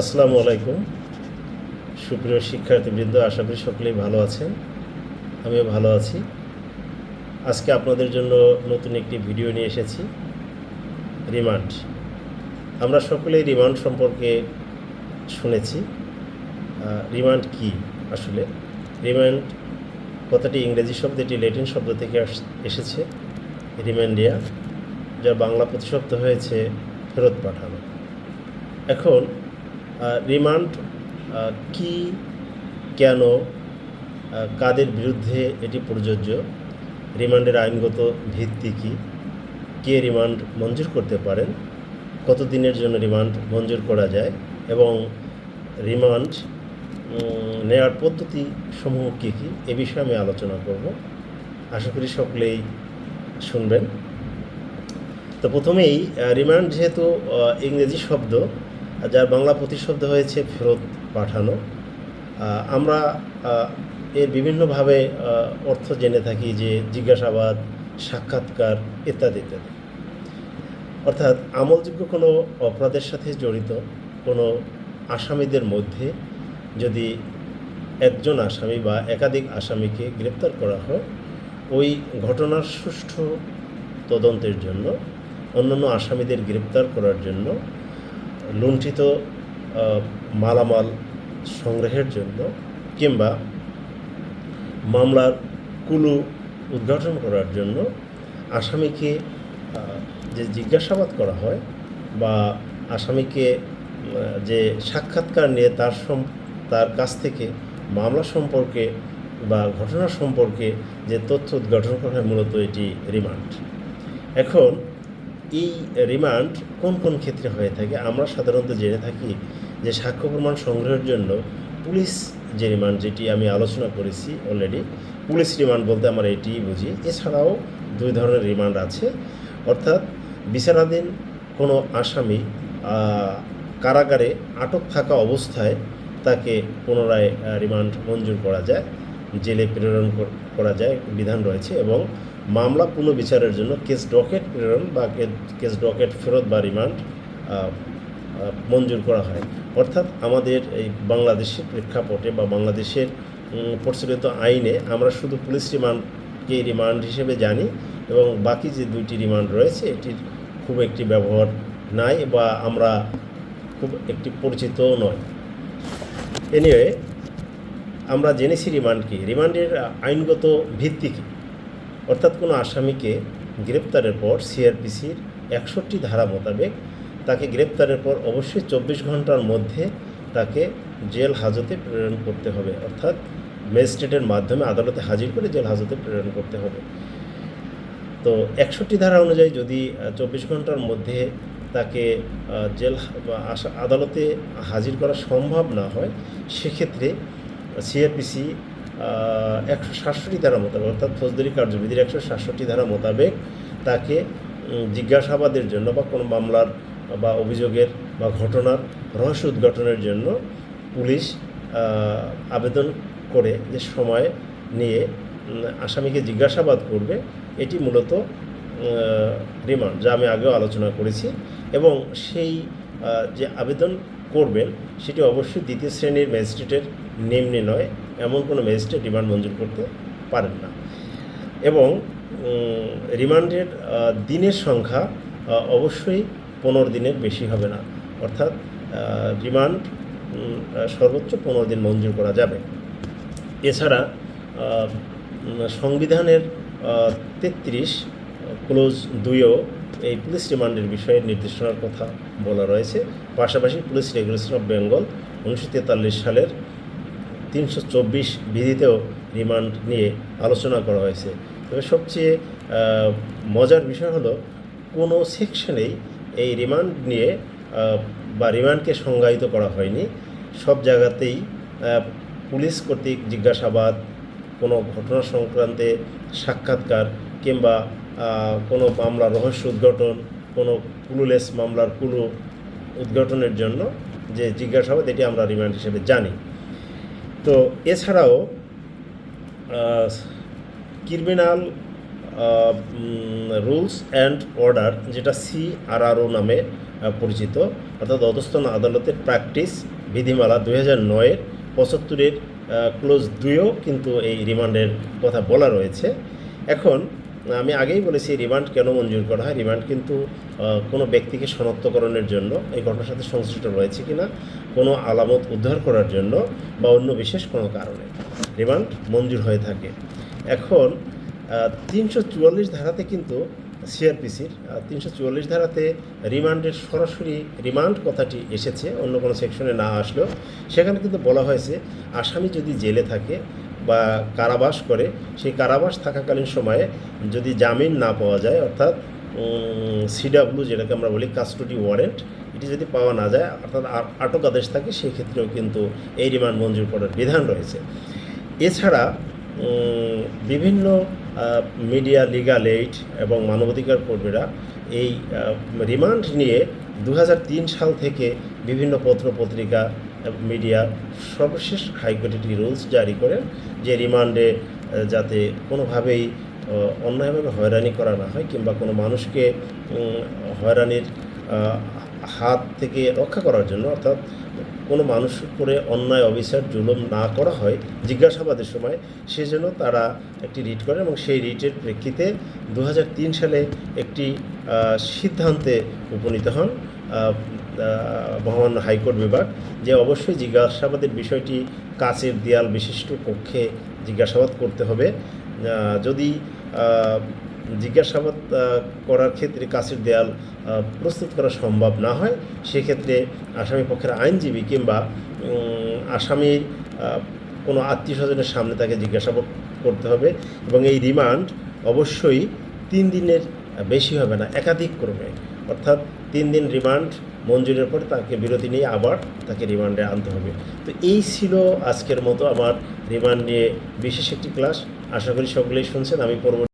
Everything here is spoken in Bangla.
আসসালামু আলাইকুম। সুপ্রিয় শিক্ষার্থীবৃন্দ, আশা করি সকলেই ভালো আছেন। আমিও ভালো আছি। আজকে আপনাদের জন্য নতুন একটি ভিডিও নিয়ে এসেছি। রিমান্ড। আমরা সকলেই রিমান্ড সম্পর্কে শুনেছি। রিমান্ড কি আসলে? রিমান্ড কথাটি ইংরেজি শব্দ, এটি ল্যাটিন শব্দ থেকে এসেছে। রিমান্ডিয়া, যা বাংলা প্রতিশব্দ হয়েছে, ফেরত পাঠানো। এখন রিমান্ড কি, কেন কাদের বিরুদ্ধে এটি প্রযোজ্য? রিমান্ডের আইনগত ভিত্তি কি? কে রিমান্ড মঞ্জুর করতে পারেন? কত দিনের জন্য রিমান্ড মঞ্জুর করা যায়? এবং রিমান্ড নেওয়ার পদ্ধতি সমূহ কী কী? এ বিষয়ে আমি আলোচনা করব। আশা করি সকলেই শুনবেন। তো প্রথমেই রিমান্ড যেহেতু ইংরেজি শব্দ যার বাংলা প্রতিশব্দ হয়েছে ফেরত পাঠানো আমরা এর বিভিন্নভাবে অর্থ জেনে থাকি যে জিজ্ঞাসাবাদ, সাক্ষাৎকার ইত্যাদি ইত্যাদি। অর্থাৎ আমলযোগ্য কোনো অপরাধের সাথে জড়িত কোনো আসামিদের মধ্যে যদি একজন আসামি বা একাধিক আসামিকে গ্রেপ্তার করা হয়, ওই ঘটনার সুষ্ঠু তদন্তের জন্য, অন্যান্য আসামিদের গ্রেপ্তার করার জন্য লুণ্ঠিত মালামাল সংগ্রহের জন্য কিংবা মামলার কুলু উদ্ঘাটন করার জন্য আসামিকে যে জিজ্ঞাসাবাদ করা হয় বা আসামিকে যে সাক্ষাৎকার নিয়ে তার তার কাছ থেকে মামলা সম্পর্কে বা ঘটনা সম্পর্কে যে তথ্য উদ্ঘাটন করা হয়, মূলত এটি রিমান্ড। এখন এই রিমান্ড কোন কোন ক্ষেত্রে হয়ে থাকে? আমরা সাধারণত জেনে থাকি যে সাক্ষ্য প্রমাণ সংগ্রহের জন্য পুলিশ যে রিমান্ড যেটি আমি আলোচনা করেছি অলরেডি পুলিশ রিমান্ড বলতে আমরা এটিই বুঝি। এছাড়াও দুই ধরনের রিমান্ড আছে। অর্থাৎ বিচারাধীন কোনো আসামি কারাগারে আটক থাকা অবস্থায় তাকে পুনরায় রিমান্ড মঞ্জুর করা যায়। জেলে প্রেরণ করা যায়, বিধান রয়েছে এবং মামলা পুনর্বিচারের জন্য কেস ডকেট প্রেরণ বা কেস ডকেট ফেরত বা রিমান্ড মঞ্জুর করা হয়। অর্থাৎ আমাদের এই বাংলাদেশের প্রেক্ষাপটে বা বাংলাদেশের প্রচলিত আইনে আমরা শুধু পুলিশ রিমান্ডকে রিমান্ড হিসেবে জানি এবং বাকি যে দুইটি রিমান্ড রয়েছে, এটির খুব একটি ব্যবহার নাই বা আমরা খুব একটি পরিচিতও নয়। এনিওয়ে আমরা জেনেছি রিমান্ড কি? রিমান্ডের আইনগত ভিত্তি কী? অর্থাৎ কোনো আসামিকে গ্রেপ্তারের পর সিআরপিসির একষট্টি ধারা মোতাবেক তাকে গ্রেপ্তারের পর অবশ্যই চব্বিশ ঘণ্টার মধ্যে তাকে জেল হাজতে প্রেরণ করতে হবে। অর্থাৎ ম্যাজিস্ট্রেটের মাধ্যমে আদালতে হাজির করে জেল হাজতে প্রেরণ করতে হবে। তো একষট্টি ধারা অনুযায়ী যদি চব্বিশ ঘণ্টার মধ্যে তাকে জেল আদালতে হাজির করা সম্ভব না হয়, সেক্ষেত্রে সিআরপিসি একশো সাতষট্টি ধারা মোতাবেক, অর্থাৎ ফৌজদারি কার্যবিধির একশো সাতষট্টি ধারা মোতাবেক তাকে জিজ্ঞাসাবাদের জন্য বা কোনো মামলার বা অভিযোগের বা ঘটনার রহস্য উদ্ঘাটনের জন্য পুলিশ আবেদন করে যে সময় নিয়ে আসামিকে জিজ্ঞাসাবাদ করবে, এটি মূলত রিমান্ড, যা আমি আগেও আলোচনা করেছি এবং সেই যে আবেদন করবেন, সেটি অবশ্যই দ্বিতীয় শ্রেণির ম্যাজিস্ট্রেটের নিম্নে নয়, এমন কোনো ম্যাজিস্ট্রেট রিমান্ড মঞ্জুর করতে পারেন না। এবং রিমান্ডের দিনের সংখ্যা অবশ্যই পনেরো দিনের বেশি হবে না। অর্থাৎ রিমান্ড সর্বোচ্চ পনেরো দিন মঞ্জুর করা যাবে। এছাড়া সংবিধানের তেত্রিশ, ক্লোজ দুইও এই পুলিশ রিমান্ডের বিষয়ে নির্দেশনার কথা বলা রয়েছে। পাশাপাশি পুলিশ রেগুলেশন অফ বেঙ্গল উনিশশো তেতাল্লিশ সালের তিনশো চব্বিশ বিধিতেও রিমান্ড নিয়ে আলোচনা করা হয়েছে। তবে সবচেয়ে মজার বিষয় হলো কোনো সেকশনেই এই রিমান্ড নিয়ে বা রিমান্ডকে সংজ্ঞায়িত করা হয়নি। সব জায়গাতেই পুলিশ কর্তৃক জিজ্ঞাসাবাদ, কোনো ঘটনা সংক্রান্তে সাক্ষাৎকার কিংবা কোনো মামলার রহস্য উদ্ঘাটন, কোনো কুলুলেস মামলার কুলু উদ্ঘাটনের জন্য যে জিজ্ঞাসাবাদ, এটি আমরা রিমান্ড হিসেবে জানি। তো এছাড়াও ক্রিমিনাল রুলস অ্যান্ড অর্ডার যেটা সি আর আরও নামে পরিচিত, অর্থাৎ অধস্থন আদালতের প্র্যাকটিস বিধিমালা দুই হাজার নয়ের পঁচাত্তরের ক্লোজ দুইও কিন্তু এই রিমান্ডের কথা বলা রয়েছে। এখন আমি আগেই বলেছি, রিমান্ড কেন মঞ্জুর করা হয়? রিমান্ড কিন্তু কোনো ব্যক্তিকে শনাক্তকরণের জন্য, এই ঘটনার সাথে সংশ্লিষ্ট রয়েছে কিনা, কোনো আলামত উদ্ধার করার জন্য, বা অন্য বিশেষ কোনো কারণে। রিমান্ড মঞ্জুর হয়ে থাকে। এখন তিনশো চুয়াল্লিশ ধারাতে কিন্তু সিআরপিসির তিনশো চুয়াল্লিশ ধারাতে রিমান্ডের সরাসরি রিমান্ড কথাটি এসেছে, অন্য কোনো সেকশনে না আসলেও। সেখানে কিন্তু বলা হয়েছে, আসামি যদি জেলে থাকে বা কারাবাস করে, সেই কারাবাস থাকাকালীন সময়ে যদি জামিন না পাওয়া যায়, অর্থাৎ সিডাব্লিউ যেটাকে আমরা বলি কাস্টডি ওয়ারেন্ট এটি যদি পাওয়া না যায়, অর্থাৎ আটক আদেশ থাকে সেই ক্ষেত্রেও কিন্তু এই রিমান্ড মঞ্জুর করার বিধান রয়েছে। এছাড়া বিভিন্ন মিডিয়া লিগাল এইড এবং মানবাধিকার কর্মীরা এই রিমান্ড নিয়ে দু হাজার তিন সাল থেকে বিভিন্ন পত্র পত্রিকা মিডিয়া সর্বশেষ হাইকোর্ট একটি রুলস জারি করেন যে রিমান্ডে যাতে কোনোভাবেই অন্যায়ভাবে হয়রানি করা না হয় কিংবা কোনো মানুষকে হয়রানির হাত থেকে রক্ষা করার জন্য অর্থাৎ কোনো মানুষ করে অন্যায়, অবিচার, জুলুম না করা হয় জিজ্ঞাসাবাদের সময়, সেজন্য তারা একটি রিট করে এবং সেই রিটের প্রেক্ষিতে দু হাজার তিন সালে একটি সিদ্ধান্তে উপনীত হন। মহামান্য হাইকোর্ট বিভাগ, যে অবশ্যই জিজ্ঞাসাবাদের বিষয়টি কাচের দেয়াল বিশিষ্ট কক্ষে জিজ্ঞাসাবাদ করতে হবে। যদি জিজ্ঞাসাবাদ করার ক্ষেত্রে কাছের দেয়াল প্রস্তুত করা সম্ভব না হয়, সেক্ষেত্রে আসামি পক্ষের আইনজীবী কিংবা আসামির কোনো আত্মীয় স্বজনের সামনে তাকে জিজ্ঞাসাবাদ করতে হবে এবং এই রিমান্ড অবশ্যই তিন দিনের, বেশি হবে না, একাধিক ক্রমে। অর্থাৎ তিন দিন রিমান্ড মঞ্জুরের পর তাকে বিরতি নিয়ে আবার তাকে রিমান্ডে আনতে হবে। তো এই ছিল আজকের মতো আমার রিমান্ড নিয়ে বিশেষ একটি ক্লাস আশা করি সকলেই শুনছেন। আমি পরবর্তী